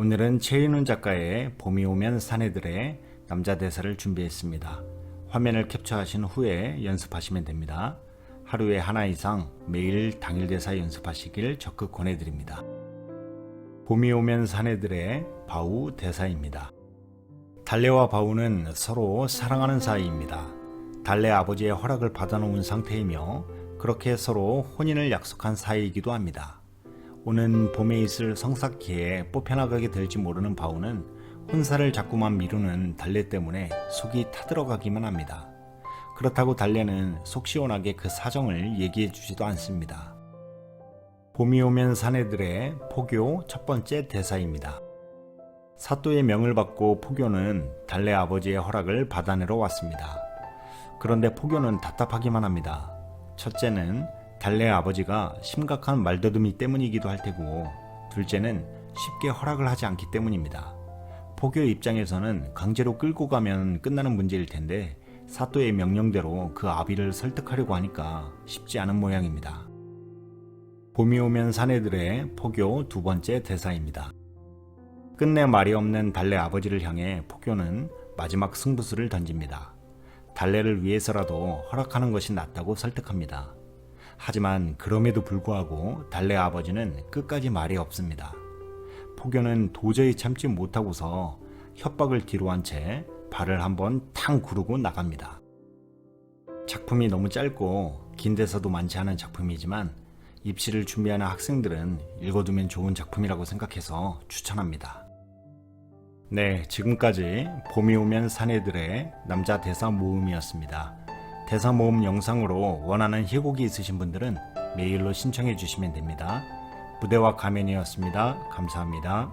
오늘은 최인훈 작가의 봄이 오면 사내들의 남자 대사를 준비했습니다. 화면을 캡처하신 후에 연습하시면 됩니다. 하루에 하나 이상 매일 당일 대사 연습하시길 적극 권해드립니다. 봄이 오면 사내들의 바우 대사입니다. 달래와 바우는 서로 사랑하는 사이입니다. 달래 아버지의 허락을 받아놓은 상태이며 그렇게 서로 혼인을 약속한 사이이기도 합니다. 오는 봄에 있을 성사기에 뽑혀나가게 될지 모르는 바우는 혼사를 자꾸만 미루는 달래 때문에 속이 타들어가기만 합니다. 그렇다고 달래는 속 시원하게 그 사정을 얘기해 주지도 않습니다. 봄이 오면 사내들의 포교 첫 번째 대사입니다. 사또의 명을 받고 포교는 달래 아버지의 허락을 받아내러 왔습니다. 그런데 포교는 답답하기만 합니다. 첫째는 달래 아버지가 심각한 말더듬이 때문이기도 할 테고, 둘째는 쉽게 허락을 하지 않기 때문입니다. 포교 입장에서는 강제로 끌고 가면 끝나는 문제일 텐데, 사또의 명령대로 그 아비를 설득하려고 하니까 쉽지 않은 모양입니다. 봄이 오면 사내들의 포교 두 번째 대사입니다. 끝내 말이 없는 달래 아버지를 향해 포교는 마지막 승부수를 던집니다. 달래를 위해서라도 허락하는 것이 낫다고 설득합니다. 하지만 그럼에도 불구하고 달래 아버지는 끝까지 말이 없습니다. 포교는 도저히 참지 못하고서 협박을 뒤로 한 채 발을 한번 탕 구르고 나갑니다. 작품이 너무 짧고 긴 대사도 많지 않은 작품이지만 입시를 준비하는 학생들은 읽어두면 좋은 작품이라고 생각해서 추천합니다. 네, 지금까지 봄이 오면 사내들의 남자 대사 모음이었습니다. 대사 모음 영상으로 원하는 희곡이 있으신 분들은 메일로 신청해 주시면 됩니다. 무대와 가면이었습니다. 감사합니다.